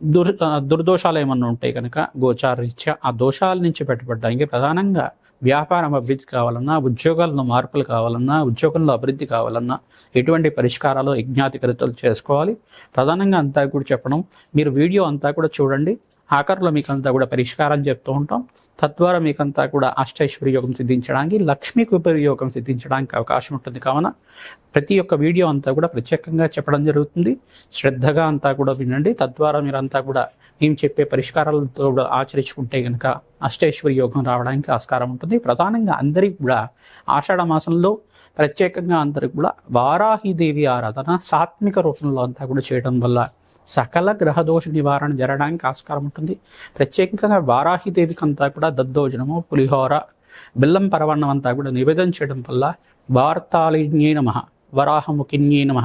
దుర్ దుర్దోషాలు ఏమన్నా ఉంటే కనుక గోచార రీత్యా ఆ దోషాల నుంచి పెట్టబడ్డానికి ప్రధానంగా వ్యాపారం అభివృద్ధి కావాలన్నా ఉద్యోగాల్లో మార్పులు కావాలన్నా ఉద్యోగంలో అభివృద్ధి కావాలన్నా ఎటువంటి పరిష్కారాలు యజ్ఞాతికరితలు చేసుకోవాలి. ప్రధానంగా అంతా కూడా చెప్పడం మీరు వీడియో అంతా కూడా చూడండి. ఆఖరిలో మీకు అంతా కూడా పరిష్కారం చెప్తూ ఉంటాం. తద్వారా మీకంతా కూడా అష్టైశ్వర్య యోగం సిద్ధించడానికి లక్ష్మీకి ఉపయోగం సిద్ధించడానికి అవకాశం ఉంటుంది. కావున ప్రతి ఒక్క వీడియో అంతా కూడా ప్రత్యేకంగా చెప్పడం జరుగుతుంది. శ్రద్ధగా అంతా కూడా వినండి. తద్వారా మీరంతా కూడా మేము చెప్పే పరిష్కారాలతో కూడా ఆచరించుకుంటే కనుక అష్టైశ్వర్య యోగం రావడానికి ఆస్కారం ఉంటుంది. ప్రధానంగా అందరికీ కూడా ఆషాఢ మాసంలో ప్రత్యేకంగా అందరికి కూడా వారాహిదేవి ఆరాధన సాత్విక రూపంలో అంతా కూడా చేయడం వల్ల సకల గ్రహదోష నివారణ జరగడానికి ఆస్కారం ఉంటుంది. ప్రత్యేకంగా వారాహిదేవికి అంతా కూడా దద్దోజనము పులిహోర బెల్లం పరవన్నం అంతా కూడా నివేదన చేయడం వల్ల వార్తాళిన్యే నమ వరాహముఖిన్యే నమ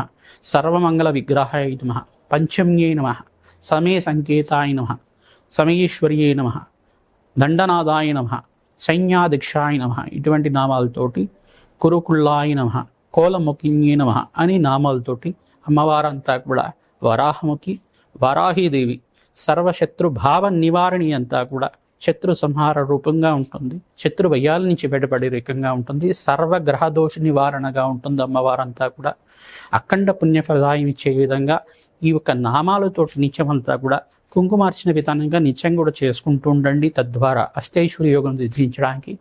సర్వమంగళ విగ్రహాయ నమ పంచమ్యే నమ సమయ సంకేతాయ నమ సమయేశ్వర్యే నమ దండనాదాయ నమ సైన్యాధిక్షాయ నమ ఇటువంటి నామాలతోటి కురుకుళ్ళాయ నమ కోలముఖిన్యే నమ అని నామాలతోటి అమ్మవారంతా కూడా వరాహముఖి వరాహీదేవి సర్వశత్రు భావ నివారణి అంతా కూడా శత్రు సంహార రూపంగా ఉంటుంది. శత్రు భయాల నుంచి బయటపడే రకంగా ఉంటుంది. సర్వ గ్రహ దోష నివారణగా ఉంటుంది అమ్మవారంతా కూడా. అఖండ పుణ్యఫలదాయం ఇచ్చే విధంగా ఈ యొక్క నామాలతో నిత్యమంతా కూడా కుంకుమార్చిన విధానంగా నిత్యం కూడా చేసుకుంటూ ఉండండి. తద్వారా అష్టైశ్వరి యోగం సిద్ధించడానికి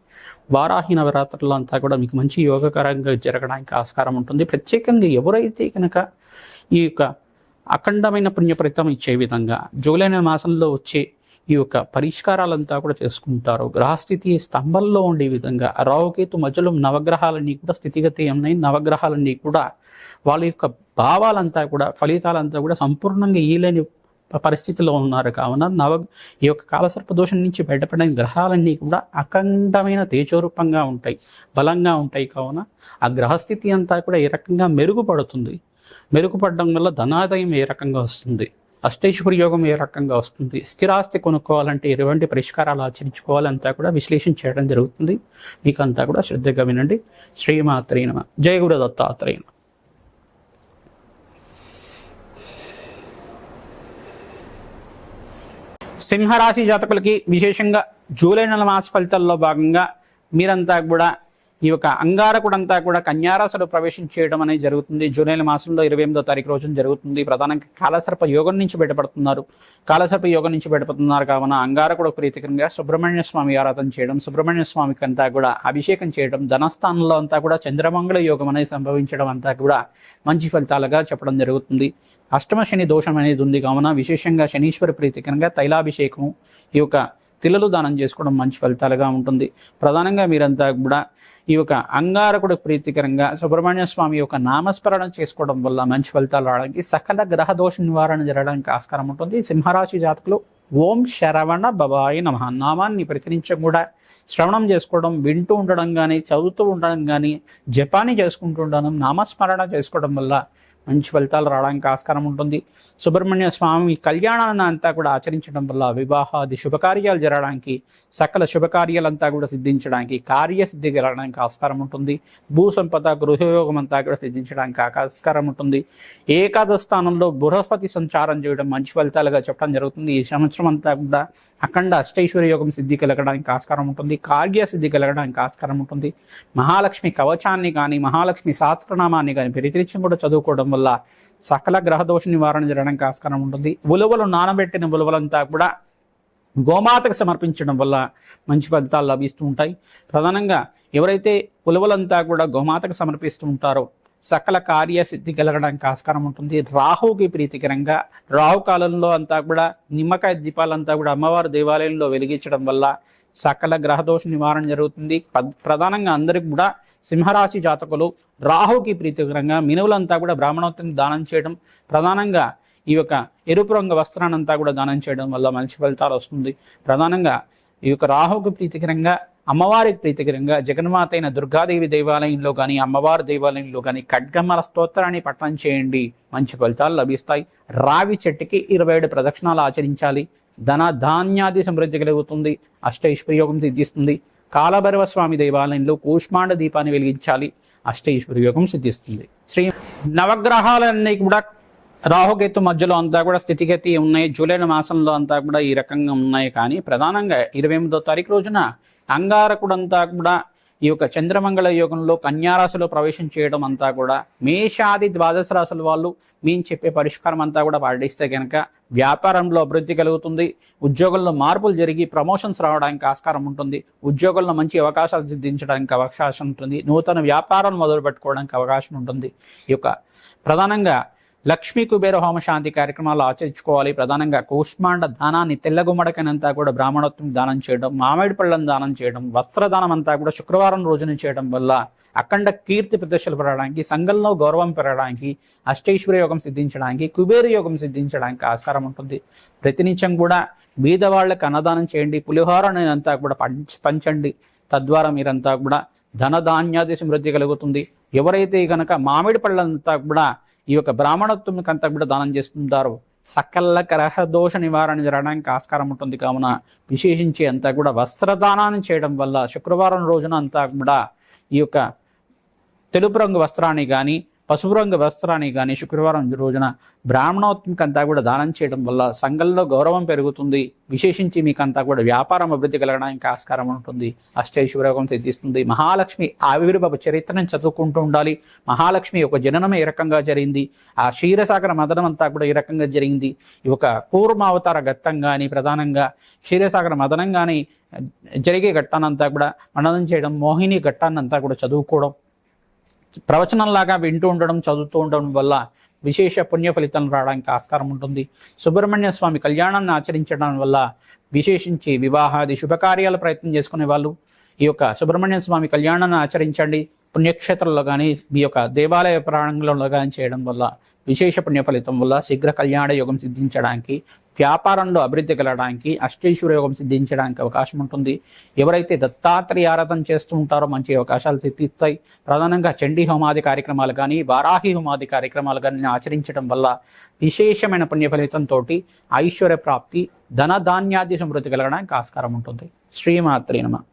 వారాహి నవరాత్రులు అంతా కూడా మీకు మంచి యోగకరంగా జరగడానికి ఆస్కారం ఉంటుంది. ప్రత్యేకంగా ఎవరైతే కనుక ఈ యొక్క అఖండమైన పుణ్యఫలితం ఇచ్చే విధంగా జూలై నెల మాసంలో వచ్చే ఈ యొక్క పరిష్కారాలంతా కూడా చేసుకుంటారు గ్రహస్థితి స్తంభంలో ఉండే విధంగా రావుకేతు మధ్యలో నవగ్రహాలన్నీ కూడా స్థితిగతి ఉన్నాయి నవగ్రహాలన్నీ కూడా వాళ్ళ యొక్క భావాలంతా కూడా ఫలితాలంతా కూడా సంపూర్ణంగా ఈలేని పరిస్థితిలో ఉన్నారు. కావున నవ ఈ యొక్క కాలసర్ప దోషం నుంచి బయటపడిన గ్రహాలన్నీ కూడా అఖండమైన తేజోరూపంగా ఉంటాయి. బలంగా ఉంటాయి. కావున ఆ గ్రహస్థితి అంతా కూడా ఈ రకంగా మెరుగుపడుతుంది. మెరుగుపడడం వల్ల ధనాదాయం ఏ రకంగా వస్తుంది? అష్టైశ్వర్య యోగం ఏ రకంగా వస్తుంది? స్థిరాస్తి కొనుక్కోవాలంటే ఎటువంటి పరిష్కారాలు ఆచరించుకోవాలంతా కూడా విశ్లేషణ చేయడం జరుగుతుంది. మీకు అంతా కూడా శ్రద్ధగా వినండి. శ్రీమాత్రే జయగుడ దత్తాత్రేయన సింహరాశి జాతకులకి విశేషంగా జూలై నెల మాస ఫలితాల్లో భాగంగా మీరంతా కూడా ఈ యొక్క అంగారకుడంతా కూడా కన్యారాశిలో ప్రవేశం చేయడం అనేది జరుగుతుంది. జూలై మాసంలో ఇరవై ఎనిమిదో తారీఖు రోజున జరుగుతుంది. ప్రధానంగా కాలసర్ప యోగం నుంచి బయటపడుతున్నారు. కాలసర్ప యోగం నుంచి బయటపడుతున్నారు. కావున అంగారకుడు ప్రీతికరంగా సుబ్రహ్మణ్య స్వామి ఆరాధన చేయడం సుబ్రహ్మణ్య స్వామికి అంతా కూడా అభిషేకం చేయడం ధనస్థానంలో అంతా కూడా చంద్రమంగళ యోగం అనేది సంభవించడం అంతా కూడా మంచి ఫలితాలుగా చెప్పడం జరుగుతుంది. అష్టమ శని దోషం అనేది ఉంది. కావున విశేషంగా శనీశ్వర ప్రీతికరంగా తైలాభిషేకం ఈ యొక్క తిలలు దానం చేసుకోవడం మంచి ఫలితాలుగా ఉంటుంది. ప్రధానంగా మీరంతా కూడా ఈ యొక్క అంగారకుడు ప్రీతికరంగా సుబ్రహ్మణ్య స్వామి యొక్క నామస్మరణ చేసుకోవడం వల్ల మంచి ఫలితాలు రావడానికి సకల గ్రహ దోష నివారణ జరగడానికి ఆస్కారం ఉంటుంది. సింహరాశి జాతకులు ఓం శరవణ బబాయి నమ. నామాన్ని ప్రతినిత్యం కూడా శ్రవణం చేసుకోవడం వింటూ ఉండడం కానీ చదువుతూ ఉండడం కానీ జపానీ చేసుకుంటూ ఉండడం నామస్మరణ చేసుకోవడం వల్ల మంచి ఫలితాలు రావడానికి ఆస్కారం ఉంటుంది. సుబ్రహ్మణ్య స్వామి కళ్యాణాన్ని అంతా కూడా ఆచరించడం వల్ల వివాహాది శుభకార్యాలు జరగడానికి సకల శుభకార్యాలంతా కూడా సిద్ధించడానికి కార్యసిద్ధి కలగడానికి ఆస్కారం ఉంటుంది. భూ సంపద గృహయోగం అంతా కూడా సిద్ధించడానికి ఆస్కారం ఉంటుంది. ఏకాదశ స్థానంలో బృహస్పతి సంచారం చేయడం మంచి ఫలితాలుగా చెప్పడం జరుగుతుంది. ఈ సంవత్సరం అంతా కూడా అఖండ అష్టైశ్వర్య యోగం సిద్ధి కలగడానికి ఆస్కారం ఉంటుంది. కార్య సిద్ధి కలగడానికి ఆస్కారం ఉంటుంది. మహాలక్ష్మి కవచాన్ని కానీ మహాలక్ష్మి శాస్త్రనామాన్ని కానీ ప్రతినిత్యం కూడా చదువుకోవడం వల్ల సకల గ్రహదోష నివారణ జరగడానికి ఆస్కారం ఉంటుంది. ఉలువలు నానబెట్టిన ఉలువలంతా కూడా గోమాతకు సమర్పించడం వల్ల మంచి ఫలితాలు లభిస్తూ ఉంటాయి. ప్రధానంగా ఎవరైతే ఉలువలంతా కూడా గోమాతకు సమర్పిస్తూ ఉంటారో సకల కార్యసిద్ధి కలగడానికి ఆస్కారం ఉంటుంది. రాహుకి ప్రీతికరంగా రాహు కాలంలో అంతా కూడా నిమ్మకాయ దీపాలంతా కూడా అమ్మవారి దేవాలయంలో వెలిగించడం వల్ల సకల గ్రహదోష నివారణ జరుగుతుంది. పద్- ప్రధానంగా అందరికి కూడా సింహరాశి జాతకులు రాహుకి ప్రీతికరంగా మినువులంతా కూడా బ్రాహ్మణోత్తిని దానం చేయడం ప్రధానంగా ఈ యొక్క ఎరుపు రంగు వస్త్రాన్నంతా కూడా దానం చేయడం వల్ల మంచి ఫలితాలు వస్తుంది. ప్రధానంగా ఈ యొక్క రాహుకు ప్రీతికరంగా అమ్మవారికి ప్రీతికరంగా జగన్మాత అయిన దుర్గాదేవి దేవాలయంలో కానీ అమ్మవారి దేవాలయంలో కానీ ఖడ్గమ్మల స్తోత్రాన్ని పఠనం చేయండి. మంచి ఫలితాలు లభిస్తాయి. రావి చెట్టుకి ఇరవై ఏడు ప్రదక్షిణాలు ఆచరించాలి. ధన ధాన్యాది సమృద్ధి కలుగుతుంది. అష్టైశ్వర్యోగం సిద్ధిస్తుంది. కాలభైరవ స్వామి దేవాలయంలో కూష్మాండ దీపాన్ని వెలిగించాలి. అష్టైశ్వర్యోగం సిద్ధిస్తుంది. శ్రీ నవగ్రహాలన్నీ కూడా రాహుకేతు మధ్యలో అంతా కూడా స్థితిగతి ఉన్నాయి. జూలై మాసంలో అంతా కూడా ఈ రకంగా ఉన్నాయి. కానీ ప్రధానంగా ఇరవై ఎనిమిదో తారీఖు రోజున అంగారకుడంతా కూడా ఈ యొక్క చంద్రమంగళ యోగంలో కన్యారాశిలో ప్రవేశం చేయడం అంతా కూడా మేషాది ద్వాదశ రాశుల వాళ్ళు మేము చెప్పే పరిష్కారం అంతా కూడా పాటిస్తే కనుక వ్యాపారంలో అభివృద్ధి కలుగుతుంది. ఉద్యోగంలో మార్పులు జరిగి ప్రమోషన్స్ రావడానికి ఆస్కారం ఉంటుంది. ఉద్యోగంలో మంచి అవకాశాలు సిద్ధించడానికి అవకాశం ఉంటుంది. నూతన వ్యాపారం మొదలు పెట్టుకోవడానికి అవకాశం ఉంటుంది. ఈ యొక్క ప్రధానంగా లక్ష్మీ కుబేర హోమ శాంతి కార్యక్రమాలు ఆచరించుకోవాలి. ప్రధానంగా కూష్మాండ దానాన్ని తెల్లగుమ్మడకనంతా కూడా బ్రాహ్మణోత్వం దానం చేయడం మామిడి పళ్ళను దానం చేయడం వస్త్రదానం అంతా కూడా శుక్రవారం రోజున చేయడం వల్ల అఖండ కీర్తి ప్రదర్శనలు పెరగడానికి సంఘంలో గౌరవం పెరగడానికి అష్టైశ్వర్య యోగం సిద్ధించడానికి కుబేర యోగం సిద్ధించడానికి ఆస్కారం ఉంటుంది. ప్రతినిత్యం కూడా బీదవాళ్ళకి అన్నదానం చేయండి. పులిహోర అంతా కూడా పంచ- పంచండి. తద్వారా మీరంతా కూడా ధన ధాన్యాది సమృద్ధి కలుగుతుంది. ఎవరైతే గనక మామిడి పళ్ళంతా కూడా ఈ యొక్క బ్రాహ్మణత్వంకి అంతా కూడా దానం చేస్తుంటారు. సకల గ్రహ దోష నివారణ జరగడానికి ఆస్కారం ఉంటుంది. కావున విశేషించి అంతా కూడా వస్త్రదానాన్ని చేయడం వల్ల శుక్రవారం రోజున అంతా కూడా ఈ యొక్క తెలుపు రంగు వస్త్రాన్ని కానీ పసుపు రంగు వస్త్రాన్ని కానీ శుక్రవారం రోజున బ్రాహ్మణోత్మికంతా కూడా దానం చేయడం వల్ల సంఘంలో గౌరవం పెరుగుతుంది. విశేషించి మీకు అంతా కూడా వ్యాపారం అభివృద్ధి కలగడానికి ఆస్కారం ఉంటుంది. అష్టైశ్వర్యోగం సిద్ధిస్తుంది. మహాలక్ష్మి ఆవిర్భవ చరిత్రను చదువుకుంటూ ఉండాలి. మహాలక్ష్మి యొక్క జననం ఏ రకంగా జరిగింది. ఆ క్షీరసాగర మదనం అంతా కూడా ఈ రకంగా జరిగింది. ఈ యొక్క కూర్మావతార ఘట్టం కానీ ప్రధానంగా క్షీరసాగర మదనం కానీ జరిగే ఘట్టానంతా కూడా మననం చేయడం మోహిని ఘట్టాన్నంతా కూడా చదువుకోవడం ప్రవచనంలాగా వింటూ ఉండడం చదువుతూ ఉండడం వల్ల విశేష పుణ్య ఫలితం రావడానికి ఆస్కారం ఉంటుంది. సుబ్రహ్మణ్య స్వామి కళ్యాణాన్ని ఆచరించడం వల్ల విశేషించి వివాహాది శుభకార్యాల ప్రయత్నం చేసుకునే వాళ్ళు ఈ యొక్క సుబ్రహ్మణ్య స్వామి కళ్యాణాన్ని ఆచరించండి. పుణ్యక్షేత్రంలో కానీ మీ యొక్క దేవాలయ ప్రాంగణంలో కానీ చేయడం వల్ల విశేష పుణ్యఫలితం వల్ల శీఘ్ర కళ్యాణ యోగం సిద్ధించడానికి వ్యాపారంలో అభివృద్ధి కలగడానికి అష్టేశ్వర యోగం సిద్ధించడానికి అవకాశం ఉంటుంది. ఎవరైతే దత్తాత్రేయ ఆరాధన చేస్తూ ఉంటారో మంచి అవకాశాలు సిద్ధిస్తాయి ప్రధానంగా చండీ హోమాది కార్యక్రమాలు కానీ వారాహి హోమాది కార్యక్రమాలు కానీ ఆచరించడం వల్ల విశేషమైన పుణ్యఫలితంతో ఐశ్వర్య ప్రాప్తి ధన ధాన్యాది సమృద్ధి కలగడానికి ఆస్కారం ఉంటుంది. శ్రీమాత్రే నమ.